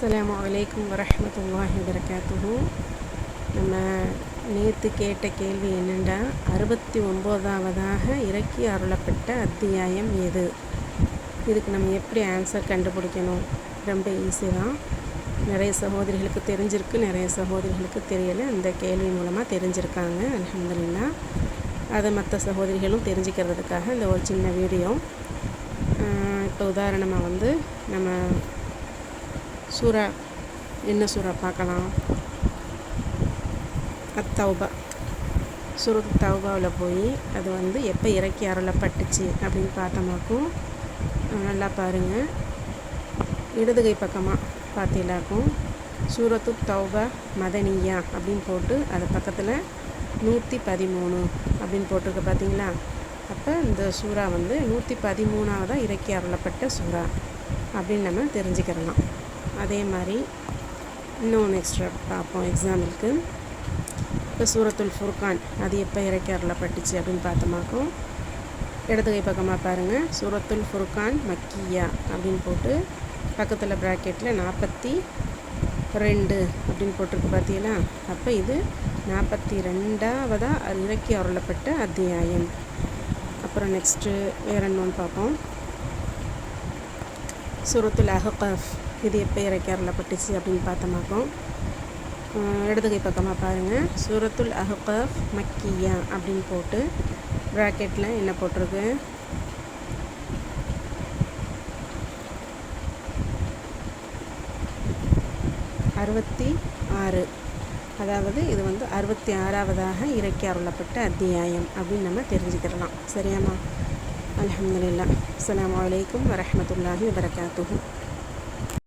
அஸ்லாம் வலைக்கம் வரமத்துல்லாஹி வபரகாத்துஹு. நம்ம நேற்று கேட்ட கேள்வி என்னென்னா அறுபத்தி ஒம்போதாவதாக இறக்கி அருளப்பட்ட அத்தியாயம் எது? இதுக்கு நம்ம எப்படி ஆன்சர் கண்டுபிடிக்கணும்? ரொம்ப ஈஸி தான். நிறைய சகோதரிகளுக்கு தெரிஞ்சிருக்கு நிறைய சகோதரிகளுக்கு தெரியலை. அந்த கேள்வி மூலமாக தெரிஞ்சிருக்காங்க அலமதுல்லா அதை மற்ற சகோதரிகளும் தெரிஞ்சுக்கிறதுக்காக இந்த ஒரு சின்ன வீடியோ. இப்போ உதாரணமாக வந்து நம்ம சூறா என்ன சூறா பார்க்கலாம். அத்தௌபா சூரத் தௌபாவில் போய் அது வந்து எப்போ இறக்கி அருளப்பட்டுச்சு அப்படின்னு பார்த்தோமாக்கும் நல்லா பாருங்கள் இடதுகை பக்கமாக பார்த்தீங்களாக்கும் சூரத்து தௌபா மதனியா அப்படின்னு போட்டு அது பக்கத்தில் நூற்றி பதிமூணு அப்படின்னு போட்டிருக்கு பார்த்தீங்களா? அப்போ இந்த சூறா வந்து நூற்றி பதிமூணாவதாக இறக்கி அருளப்பட்ட சூறா அப்படின்னு நம்ம தெரிஞ்சுக்கிறலாம் அதே மாதிரி இன்னும் எக்ஸ்ட்ரா பார்ப்போம் எக்ஸாம்பிளுக்கு இப்போ சூரத்துல் ஃபுர்கான் அது எப்போ இறக்கி அருளப்பட்டுச்சு அப்படின்னு பார்த்தோமாக்கும் இடது கை பக்கமாக பாருங்கள் சூரத்துல் ஃபுர்கான் மக்கியா அப்படின்னு போட்டு பக்கத்தில் ப்ராக்கெட்டில் நாற்பத்தி ரெண்டு அப்படின்னு போட்டிருக்கு பார்த்தீங்களா அப்போ இது நாற்பத்தி ரெண்டாவதாக இறக்கி அருளப்பட்ட அத்தியாயம். அப்புறம் நெக்ஸ்ட்டு வேற இன்னொன்று பார்ப்போம். சூரத்துல் அஹ்கஃப். இது எப்போ இறக்கி அருளப்பட்டுச்சு அப்படின்னு பார்த்தோமாக்கும் இடது கை பக்கமாக பாருங்கள் சூரத்துல் அஹ்கஃப் மக்கியா அப்படின்னு போட்டு ப்ராக்கெட்டில் என்ன போட்டிருக்கு? அறுபத்தி ஆறு. அதாவது இது வந்து அறுபத்தி ஆறாவதாக இறக்கி அருளப்பட்ட அத்தியாயம் அப்படின்னு நம்ம தெரிஞ்சுக்கிடலாம். சரியாம்மா? அலமதுல்லா அஸ்லாம் வலைக்கம் வரமத்துல்லாஹி வபரகாத்துஹூ